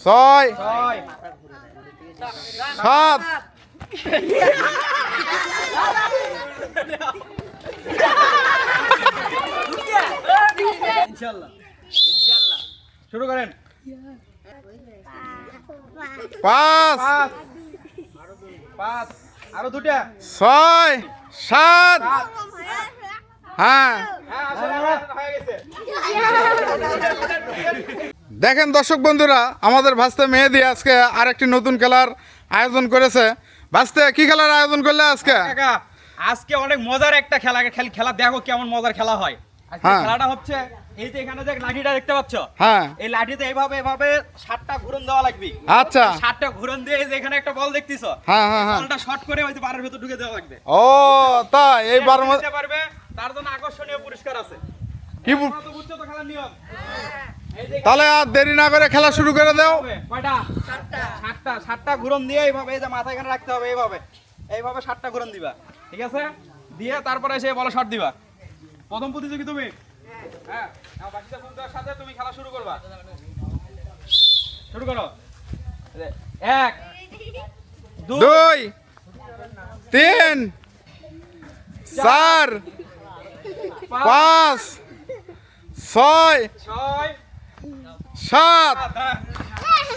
ছয়। সাত। শুরু করেন। পাঁচ। পাঁচ। পাঁচ। আরও দুটা ছয়। সাত। হ্যাঁ। দেখেন দর্শক বন্ধুরা আমাদের ভাস্তে মেহেদি আজকে আরেকটি নতুন খেলার আয়োজন করেছে। ভাস্তে কি খেলার আয়োজন করলে আজকে? আজকে অনেক মজার একটা খেলা খেল- দেখো কেমন মজার খেলা হয়। হ্যাঁ। খেলাটা হচ্ছে এই যে এখানে যে লাঠিটা দেখতে পাচ্ছ? হ্যাঁ। এই লাঠিতে এইভাবে এইভাবে সাতটা ঘুরন দেওয়া লাগবে। আচ্ছা। সাতটা ঘুরন দিয়ে এই যে এখানে একটা বল দেখতেছ? হ্যাঁ হ্যাঁ হ্যাঁ। বলটা শর্ট করে ওই যে বারের ভেতর ঢুকে দেওয়া লাগবে। ও তাই এইবার যে জিততে পারবে তার জন্য আকর্ষণীয় পুরস্কার আছে। কি বুঝছ তো খেলার নিয়ম। তাহলে আর দেরি না করে খেলা শুরু করে দাও। কয়টা? সাতটা। সাতটা। সাতটা ঘুরন দিয়ে এইভাবে এই যে মাথা এখানে রাখতে হবে এইভাবে। এইভাবে সাতটা ঘুরন দিবা। ঠিক আছে? দিয়ে তারপরে এসে বলো শট দিবা। প্রথম প্রতিযোগী তুমি? হ্যাঁ। নাও, বাকিটা বন্ধুদের সাথে তুমি খেলা শুরু করবা। শুরু করো। এক দুই দুই তিন চার পাঁচ ছয় ছয় সাত। সাত।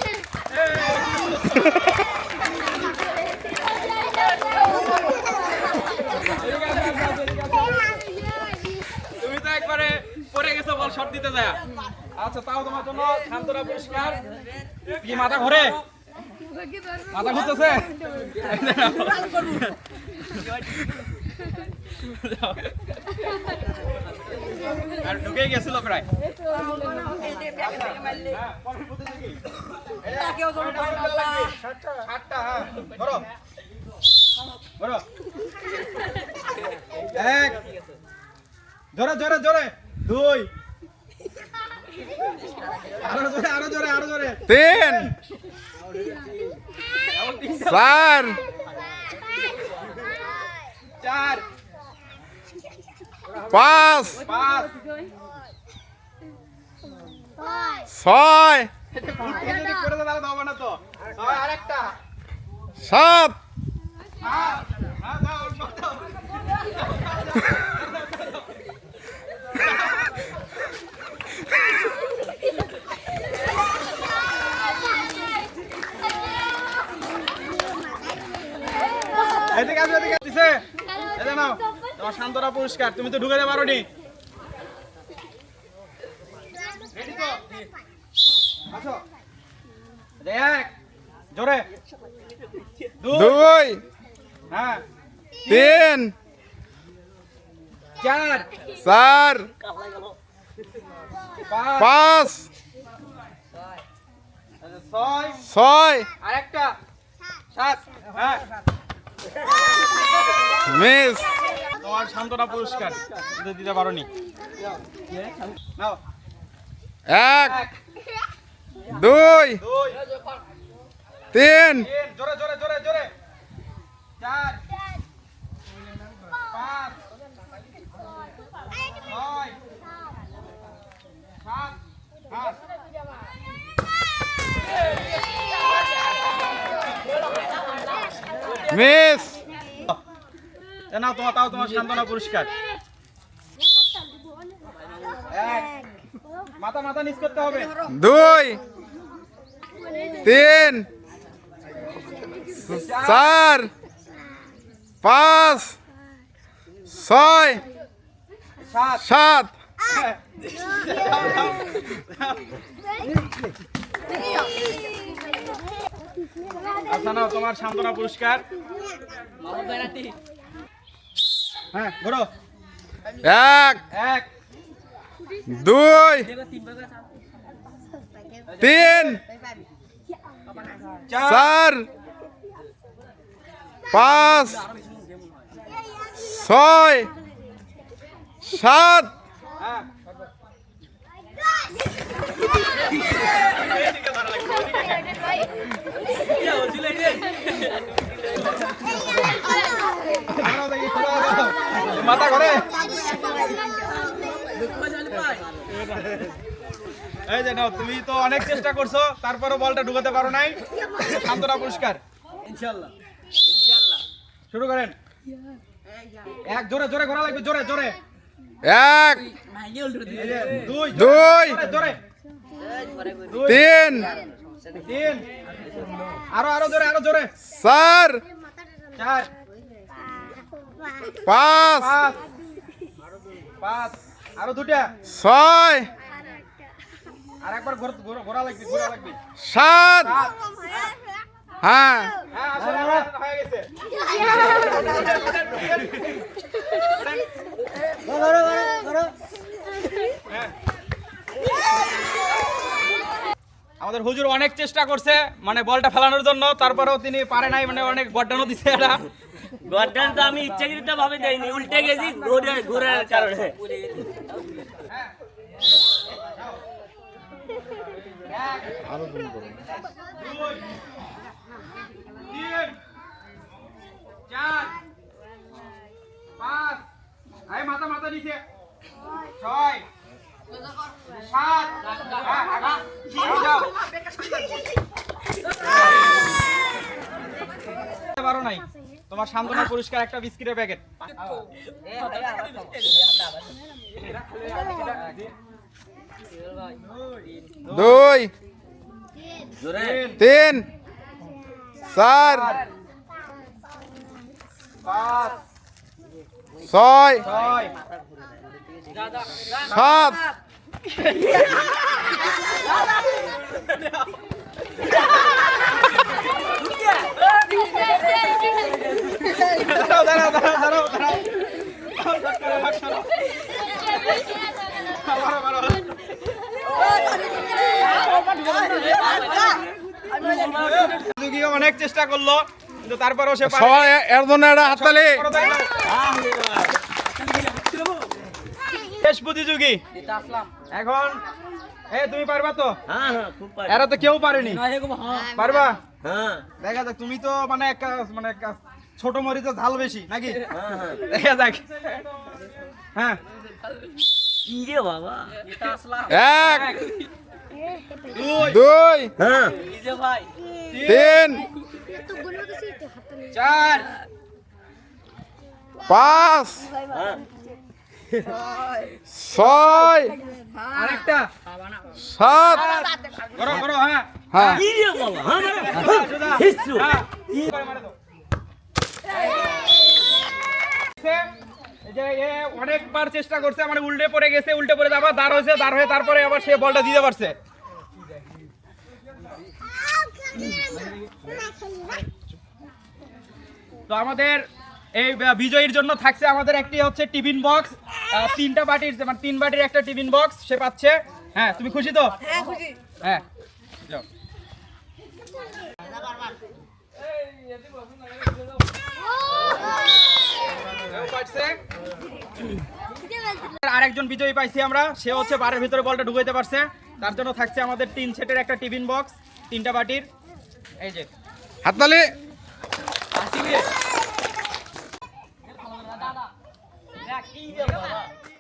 তুমি তো একবারে পড়ে গেছো বল শট দিতে যায়। আচ্ছা তাও তোমার জন্য শান্তরা পুরস্কার। কি মাথা ঘোরে? মাথা ঘুরতেছে? আর ঢুকে গেছিল প্রায় হ্যাঁ। ধরো। ধরো। এক জোরে জোরে জোরে দুই আরও জোরে আরও জোরে আরও জোরে তিন চার চার পাঁচ পাঁচ ছয় এটা ঘুরতে যদি করে দাও তাহলে দাও না তো ছয়। আরেকটা সাত আট হ্যাঁ দাও শট দাও এদিকে আসো এদিকে দিছে এই যে নাও তোমার শান্তরা পুরস্কার। তুমি তো ঢুকে যেতে পারো নি। এক জোরে। দুই। দুই। হ্যাঁ। তিন। চার। চার। পাঁচ পাঁচ। ছয়। ছয়। আরেকটা। সাত। হ্যাঁ। মিস। তোমার সান্ত্বনা পুরস্কার। দিতে দিতে পারো নি এক দুই। তিন। তিন। জোরে জোরে জোরে জোরে। চার। পাঁচ। ছয়। সাত। আট। মিস। নাও তোমার তাও তোমার সান্ত্বনা পুরস্কার। এক। মাথা মাথা নিচ করতে হবে। দুই তিন চার পাঁচ ছয় সাত। আচ্ছা নাও তোমার সান্ত্বনা পুরস্কার। হ্যাঁ ঘোরো এক এক দুই তিন চার চার পাঁচ ছয় সাত হ্যাঁ দাঁড়াও দেখি, দাঁড়াও, দাঁড়াও। মাথা ঘরে। এই যে নাও তুমি তো অনেক চেষ্টা করছ তারপরে বলটা ঢুকাতে পারো নাই। শান্তনা পুরস্কার। শুরু করেন। এক জোরে জোরে ঘোরা লাগবে জোরে জোরে। এক দুই দুই। জোরে, তিন তিন। আরও আরও জোরে আরও জোরে। চার চার। পাঁচ। পাঁচ। আরও দুটা ছয়। আর একবার ঘোর- লাগবে ঘোরা লাগবে। সাত। হ্যাঁ। হ্যাঁ। আমাদের হুজুর অনেক চেষ্টা করছে মানে বলটা ফেলানোর জন্য তারপরেও তিনি পারে নাই মানে অনেক গড্ডানো দিছে এটা গর্দান তো আমি ইচ্ছাকৃত ভাবে দেয়নি উল্টে গেছি ঘুরে ঘুরার কারণে। ছয়। সাত হ্যাঁ, আগা, আগে যাও। পারো নাই তোমার সান্ত্বনা পুরস্কার একটা বিস্কিটের প্যাকেট দুই তিন চার ছয় সাত যুগীও অনেক চেষ্টা করল কিন্তু তারপরেও সে পারে এর জন্য একটা হাততালি শেষ প্রতিযোগী। এখন এ তুমি পারবা তো? হ্যাঁ হ্যাঁ খুব পারি। এরা তো কেউ পারেনি। পারবা? হ্যাঁ। দেখা যাক তুমি তো মানে একটা মানে ছোট মরিচের ঝাল বেশি নাকি? হ্যাঁ হ্যাঁ। দেখা যাক। হ্যাঁ। বাবা এক। দুই। হ্যাঁ। তিন। চার। পাঁচ। হ্যাঁ ছয় সাত। করো করো হ্যাঁ। হ্যাঁ। কি রে বাবা হ্যাঁ। সোজা। হিসু। হ্যাঁ। করে মারে দাও। এই যে এ অনেকবার চেষ্টা করছে মানে উল্টে পড়ে গেছে উল্টে পড়ে আবার দাঁড় হয়েছে দাঁড় হয়ে তারপরে আবার সে বলটা দিতে পারছে। তো আমাদের এই বিজয়ীর জন্য থাকছে আমাদের একটি হচ্ছে টিফিন বক্স। তিনটা বাটির মানে তিন বাটির একটা টিফিন বক্স সে পাচ্ছে। হ্যাঁ তুমি খুশি তো? হ্যাঁ খুশি। হ্যাঁ যাও। আরেকজন বিজয়ী পাইছি আমরা সে হচ্ছে বারের ভিতরে বলটা ঢুকাইতে পারছে। তার জন্য থাকছে আমাদের তিন সেটের একটা টিফিন বক্স তিনটা বাটির। এই যে হাততালি বাবা